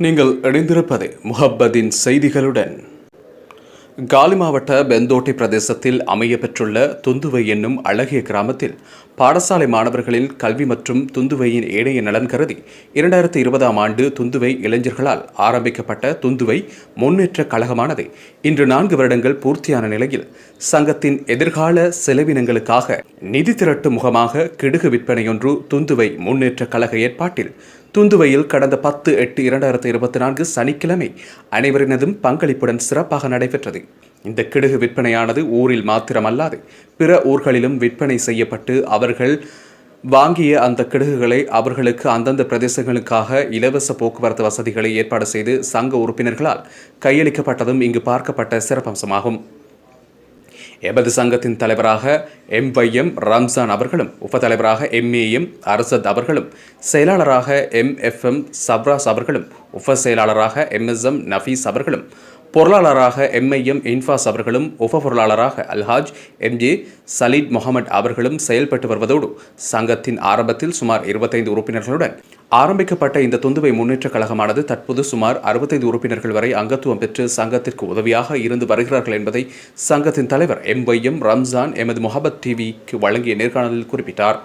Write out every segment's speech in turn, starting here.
நீங்கள் இணைந்திருப்பது முஹப்பதின் செய்திகளுடன். காலி மாவட்ட பெந்தோட்டி பிரதேசத்தில் அமைய பெற்றுள்ள துந்துவை என்னும் அழகிய கிராமத்தில் பாடசாலை மாணவர்களின் கல்வி மற்றும் துந்துவையின் ஏனைய நலன் கருதி இரண்டாயிரத்தி இருபதாம் ஆண்டு துந்துவை இளைஞர்களால் ஆரம்பிக்கப்பட்ட துந்துவை முன்னேற்ற கழகமானது இன்று நான்கு வருடங்கள் பூர்த்தியான நிலையில் சங்கத்தின் எதிர்கால செலவினங்களுக்காக நிதி திரட்டு முகமாக கிடுகு விற்பனையொன்று துந்துவை முன்னேற்ற கழக ஏற்பாட்டில் துந்துவையில் கடந்த பத்து எட்டு இரண்டாயிரத்தி இருபத்தி நான்கு சனிக்கிழமை அனைவரினதும் பங்களிப்புடன் சிறப்பாக நடைபெற்றது. இந்த கிடுகு விற்பனையானது ஊரில் மாத்திரமல்லாது பிற ஊர்களிலும் விற்பனை செய்யப்பட்டு அவர்கள் வாங்கிய அந்த கிடுகுகளை அவர்களுக்கு அந்தந்த பிரதேசங்களுக்காக இலவச போக்குவரத்து வசதிகளை ஏற்பாடு செய்து சங்க உறுப்பினர்களால் கையளிக்கப்பட்டதும் இங்கு பார்க்கப்பட்ட சிறப்பம்சமாகும். எமது சங்கத்தின் தலைவராக எம் வைஎம் ரம்சான் அவர்களும் உபத்தலைவராக எம் ஏ எம் அரசத் அவர்களும் செயலாளராக எம் எஃப் எம் சப்ராஸ் அவர்களும் உப செயலாளராக எம் எஸ் எம் நஃபீஸ் அவர்களும் பொருளாளராக எம்ஐஎம் இன்ஃபாஸ் அவர்களும் உப பொருளாளராக அல்ஹாஜ் எம்ஜே சலீட் முகமது அவர்களும் செயல்பட்டு வருவதோடு சங்கத்தின் ஆரம்பத்தில் சுமார் இருபத்தைந்து உறுப்பினர்களுடன் ஆரம்பிக்கப்பட்ட இந்த துந்துவை முன்னேற்றக் கழகமானது தற்போது சுமார் அறுபத்தைந்து உறுப்பினர்கள் வரை அங்கத்துவம் பெற்று சங்கத்திற்கு உதவியாக இருந்து வருகிறார்கள் என்பதை சங்கத்தின் தலைவர் எம் வைஎம் ரம்ஜான் எமது முகபத் டிவிக்கு வழங்கிய நேர்காணலில் குறிப்பிட்டார்.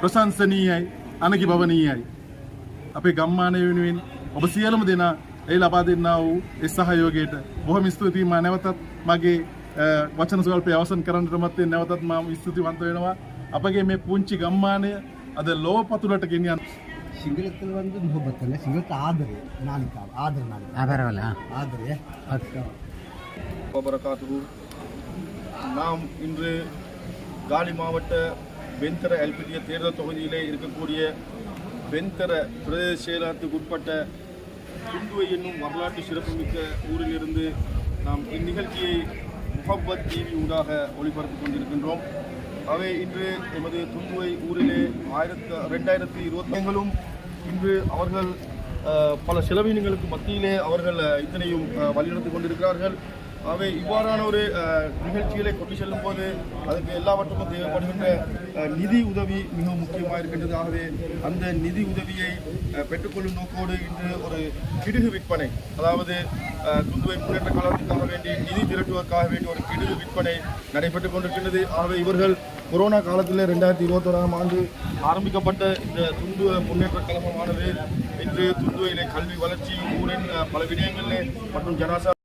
ප්‍රශංසනීයයි අනකි භවනීයයි. අපේ ගම්මානය වෙනුවෙන් ඔබ සියලම දෙනා ඒ ලබා දෙන්නා වූ එ සහයෝගයට බොහොම ස්තුතියි. මා නැවතත් මගේ අ, වචන ස්වල්පය අවසන් කරන්නට මත්තේ නැවතත් මා ස්තුතිවන්ත වෙනවා. අපගේ මේ පුංචි ගම්මානය අද ලෝ පතුලට ಸಿಗಲತ್ತಲ್ಲಿ ಒಂದು ಮೊಹಬ್ಬತ್ತಲ್ಲ ಸಿಗಲತ್ತ ಆದರೆ ನಾಲ್ಕು ಆದರೆ ನಾಲ್ಕು ಆಧಾರವಲ್ಲ ಆದರೆ வபரகாத்து நாம் இன்று காலி மாவட்ட வெண்தர எல்பிடிய தேர்தல் தொகுதியிலே இருக்கக்கூடிய வெண்தர பிரதேச செயலகத்துக்கு உட்பட்ட துண்டுவை என்னும் வரலாற்று சிறப்புமிக்க ஊரிலிருந்து நாம் இந்நிகழ்ச்சியை முகப்பத் டிவி ஊடாக ஒளிபரப்பிக் கொண்டிருக்கின்றோம். அவை இன்று எமது துந்துவை ஊரிலே ஆயிரத்து ரெண்டாயிரத்தி இருபத்தங்களும் இன்று அவர்கள் பல செலவினங்களுக்கு மத்தியிலே அவர்கள் இத்தனையும் அஹ், வழிநடத்தி கொண்டிருக்கிறார்கள். அவை இவ்வாறான ஒரு நிகழ்ச்சிகளை கொண்டு செல்லும் போது அதுக்கு எல்லாவற்றுக்கும் தேவைப்படுகின்ற நிதி உதவி மிகவும் முக்கியமாக இருக்கின்றது ஆகவே அந்த நிதி உதவியை பெற்றுக்கொள்ளும் நோக்கோடு இன்று ஒரு கிடுகு விற்பனை அதாவது குந்துவை முன்னேற்ற காலத்துக்காக வேண்டி நிதி திரட்டுவதற்காக வேண்டி ஒரு கிடுகு விற்பனை நடைபெற்றுக் கொண்டிருக்கின்றது. ஆகவே இவர்கள் கொரோனா காலத்தில் ரெண்டாயிரத்தி இருபத்தோராம் ஆண்டு ஆரம்பிக்கப்பட்ட இந்த துண்டு முன்னேற்ற கழகமானது இன்று துந்துவையிலே கல்வி வளர்ச்சி ஊரின் பல விடயங்களிலே மற்றும் ஜனாசா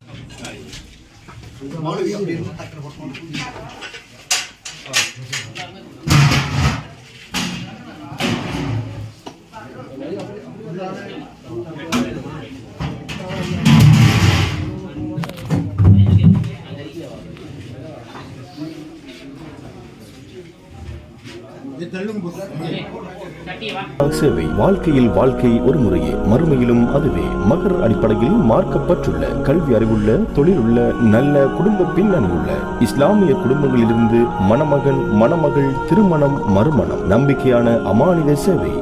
தள்ளுங்க சேவை வாழ்க்கையில் வாழ்க்கை ஒரு முறையே. மறுமையிலும் அதுவே. மகர் அடிப்படையில் மார்க்கப்பட்டுள்ள கல்வி அறிவுள்ள தொழிலுள்ள நல்ல குடும்ப பின்னணியுள்ள இஸ்லாமிய குடும்பங்களிலிருந்து மணமகன் மணமகள் திருமணம் மறுமணம். நம்பிக்கையான அமானித சேவை.